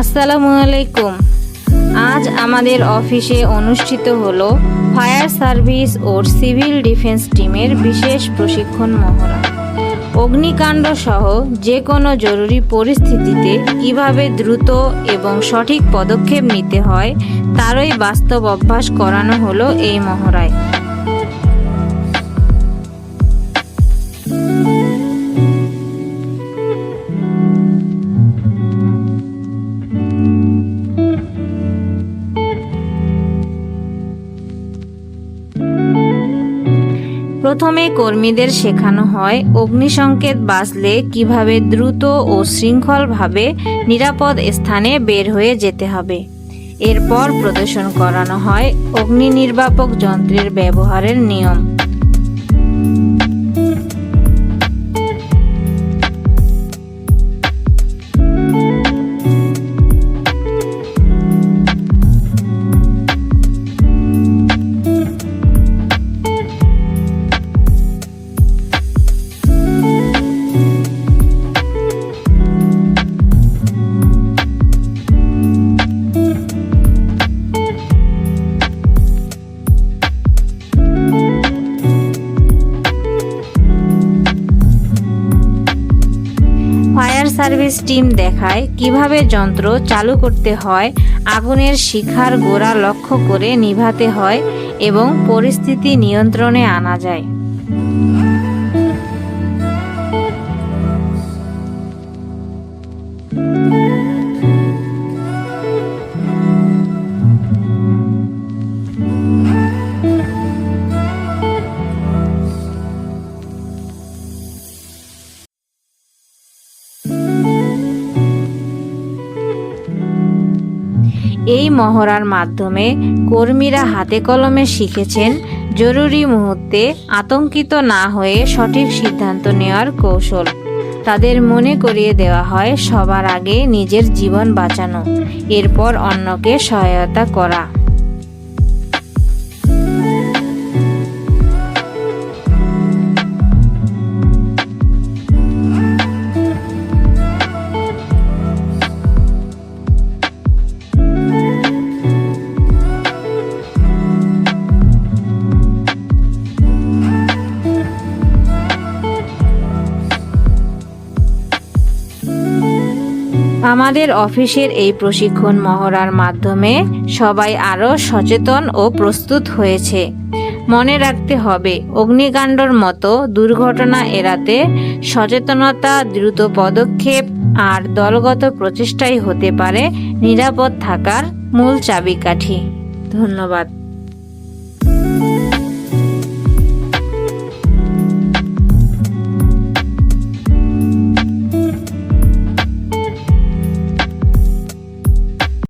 আসসালামু আলাইকুম আজ আমাদের অফিসে অনুষ্ঠিত হলো ফায়ার সার্ভিস ও সিভিল ডিফেন্স টিমের বিশেষ প্রশিক্ষণ মহড়া। অগ্নিকাণ্ড সহ যে কোনো জরুরি পরিস্থিতিতে কীভাবে দ্রুত এবং সঠিক পদক্ষেপ নিতে হয়, তারই বাস্তব অভ্যাস করানো হলো এই মহড়ায়। প্রথমে কর্মীদের শেখানো হয়, অগ্নিসংকেত বাজলে কীভাবে দ্রুত ও শৃঙ্খলভাবে নিরাপদ স্থানে বের হয়ে যেতে হবে। এরপর প্রদর্শন করানো হয় অগ্নি নির্বাপক যন্ত্রের ব্যবহারের নিয়ম। সার্ভিস টিম দেখায় কীভাবে যন্ত্র চালু করতে হয়, আগুনের শিখার গোড়া লক্ষ্য করে নিভাতে হয় এবং পরিস্থিতি নিয়ন্ত্রণে আনা যায়। এই মহড়ার মাধ্যমে কর্মীরা হাতে কলমে শিখেছেন জরুরি মুহূর্তে আতঙ্কিত না হয়ে সঠিক সিদ্ধান্ত নেওয়ার কৌশল। তাদের মনে করিয়ে দেওয়া হয়, সবার আগে নিজের জীবন বাঁচানো, এরপর অন্যকে সহায়তা করা। আমাদের অফিসের এই প্রশিক্ষণ মহড়ার মাধ্যমে সবাই আরও সচেতন ও প্রস্তুত হয়েছে। মনে রাখতে হবে, অগ্নিকাণ্ডর মতো দুর্ঘটনা এড়াতে সচেতনতা, দ্রুত পদক্ষেপ আর দলগত প্রচেষ্টাই হতে পারে নিরাপদ থাকার মূল চাবিকাঠি। ধন্যবাদ।